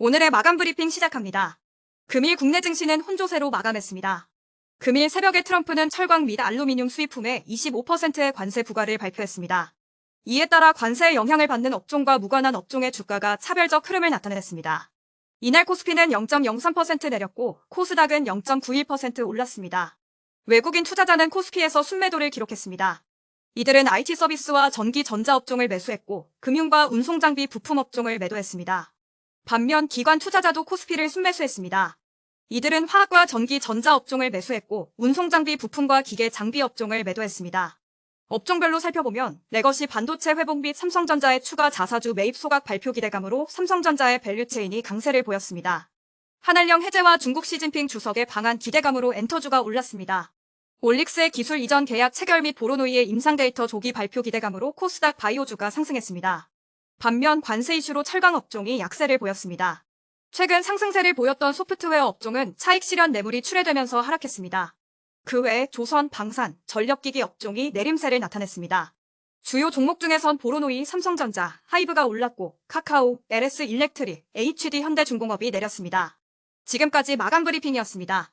오늘의 마감 브리핑 시작합니다. 금일 국내 증시는 혼조세로 마감했습니다. 금일 새벽에 트럼프는 철광 및 알루미늄 수입품에 25%의 관세 부과를 발표했습니다. 이에 따라 관세의 영향을 받는 업종과 무관한 업종의 주가가 차별적 흐름을 나타냈습니다. 이날 코스피는 0.03% 내렸고 코스닥은 0.91% 올랐습니다. 외국인 투자자는 코스피에서 순매도를 기록했습니다. 이들은 IT 서비스와 전기 전자 업종을 매수했고 금융과 운송 장비 부품 업종을 매도했습니다. 반면 기관 투자자도 코스피를 순매수했습니다. 이들은 화학과 전기 전자 업종을 매수했고 운송 장비 부품과 기계 장비 업종을 매도했습니다. 업종별로 살펴보면 레거시 반도체 회복 및 삼성전자의 추가 자사주 매입 소각 발표 기대감으로 삼성전자의 밸류체인이 강세를 보였습니다. 한알령 해제와 중국 시진핑 주석의 방한 기대감으로 엔터주가 올랐습니다. 올릭스의 기술 이전 계약 체결 및 보로노이의 임상 데이터 조기 발표 기대감으로 코스닥 바이오주가 상승했습니다. 반면 관세 이슈로 철강 업종이 약세를 보였습니다. 최근 상승세를 보였던 소프트웨어 업종은 차익 실현 매물이 출회되면서 하락했습니다. 그 외에 조선, 방산, 전력기기 업종이 내림세를 나타냈습니다. 주요 종목 중에선 보로노이, 삼성전자, 하이브가 올랐고 카카오, LS 일렉트릭, HD 현대중공업이 내렸습니다. 지금까지 마감 브리핑이었습니다.